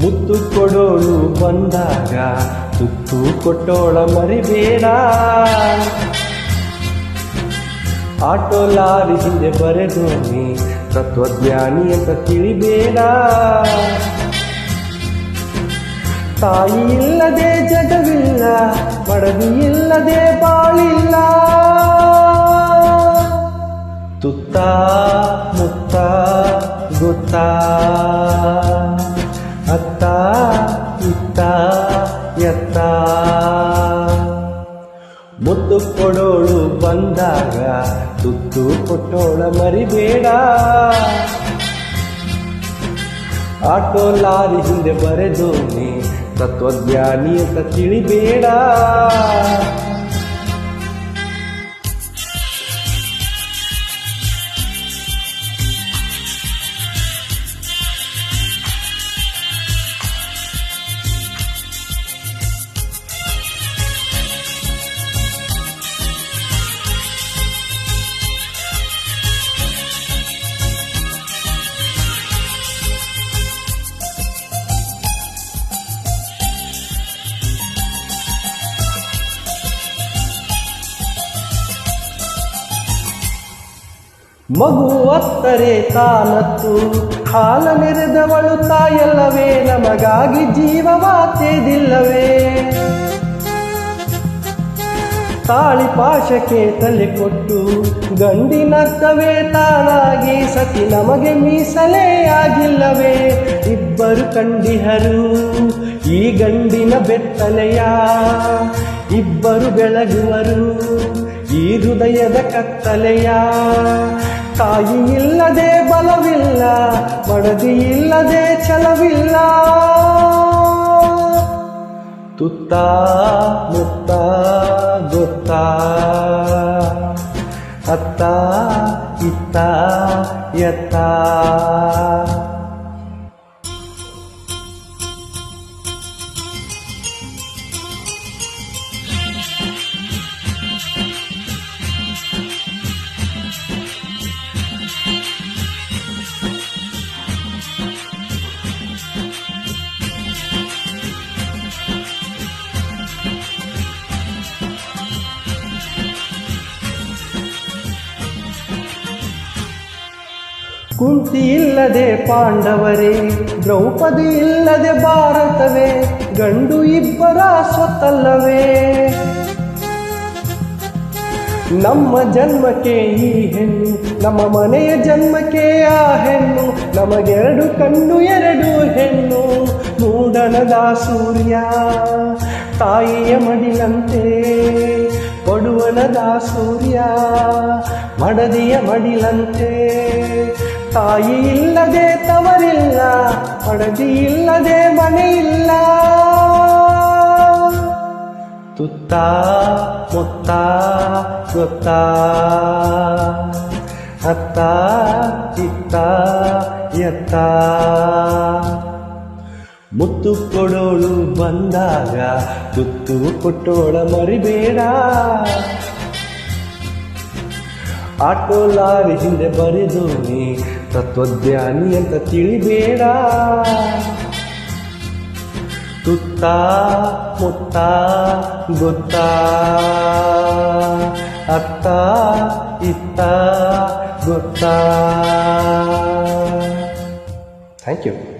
ಮುತ್ತು ಕೊಡೋಳು ಬಂದಾಗ, ತುತ್ತು ಕೊಟ್ಟೋಳ ಮರಿಬೇಡ. ಆಟೋ ಲಾರಿ ಹಿಂದೆ ಬರೆದೋನಿ ತತ್ವಜ್ಞಾನಿ ಅಂತ ತಿಳಿಬೇಡ. ತಾಯಿ ಇಲ್ಲದೆ ಜಗವಿಲ್ಲ ಬಡದಿ ಇಲ್ಲದೆ ಬಾಳಿಲ್ಲ. ತುತ್ತ ಮುತ್ತ ಗೊತ್ತ ಇತ್ತ, ಎತ್ತ. ಮುದ್ದು ಕೊಡೋಳು ಬಂದಾಗ, ತುತ್ತು ಕೊಟ್ಟೋಳ ಮರಿಬೇಡ. ಆಟೋ ಲಾರಿ ಹಿಂದೆ ಬರೆದೋನಿ ತತ್ವಜ್ಞಾನಿ ಅಂತ ತಿಳಿಬೇಡ. ಮಗು ಅತ್ತರೆ ತಾನತ್ತು, ಹಾಲ ನೆರೆದವಳು ತಾಯಲ್ಲವೇ, ನಮಗಾಗಿ ಜೀವವಾತೇದಿಲ್ಲವೇ ತಾಳಿ ಪಾಶಕ್ಕೆ ತಲೆ ಕೊಟ್ಟು ಗಂಡಿನತ್ತವೇ ತಾನಾಗಿ ಸತಿ ನಮಗೆ ಮೀಸಲೇ ಆಗಿಲ್ಲವೇ. ಇಬ್ಬರು ಕಂಡಿಹರು, ಈ ಗಂಡಿನ ಬೆತ್ತಲೆಯ, ಇಬ್ಬರು ಬೆಳಗುವರು. ಈ ಹೃದಯದ ಕತ್ತಲೆಯ ತಾಯಿ ಇಲ್ಲದೆ ಬಲವಿಲ್ಲ ಮಡದಿ ಇಲ್ಲದೆ ಛಲವಿಲ್ಲ. ತುತ್ತ ಮುತ್ತ ಗೊತ್ತ ಅತ್ತ ಇತ್ತ ಎತ್ತ. ಕುಂತಿ ಇಲ್ಲದೆ ಪಾಂಡವರೇ, ದ್ರೌಪದಿ ಇಲ್ಲದೆ ಭಾರತವೇ, ಗಂಡು ಇಬ್ಬರ ಸ್ವತ್ತಲ್ಲವೇ ನಮ್ಮ ಜನ್ಮಕ್ಕೆ ಈ ಹೆಣ್ಣು, ನಮ್ಮ ಮನೆಯ ಜನ್ಮಕ್ಕೆ ಆ ಹೆಣ್ಣು, ನಮಗೆರಡು ಕಣ್ಣು, ಎರಡು ಹೆಣ್ಣು. ಮೂಡಣದ ಸೂರ್ಯ ತಾಯಿಯ ಮಡಿಲಂತೆ. ಪಡುವನದ ಸೂರ್ಯ ಮಡದಿಯ ಮಡಿಲಂತೆ. ತಾಯಿ ಇಲ್ಲದೆ ತವರಿಲ್ಲ, ಪಡದಿ ಇಲ್ಲದೆ ಮನೆ ಇಲ್ಲ. ತುತ್ತ, ಮುತ್ತ, ಗೊತ್ತ ಅತ್ತ ಇತ್ತ ಎತ್ತ. ಮುತ್ತು ಕೊಡೋಳು ಬಂದಾಗ, ತುತ್ತು ಕೊಟ್ಟೋಳ ಮರಿಬೇಡ. ಆಟೋ ಲಾರಿ ಹಿಂದೆ ಬರೆದು ನೀ ತತ್ವಜ್ಞಾನಿ ಅಂತ ತಿಳಿಬೇಡ. ತುತ್ತ ಮುತ್ತ ಗೊತ್ತ ಅತ್ತ ಇತ್ತ ಗೊತ್ತ. Thank you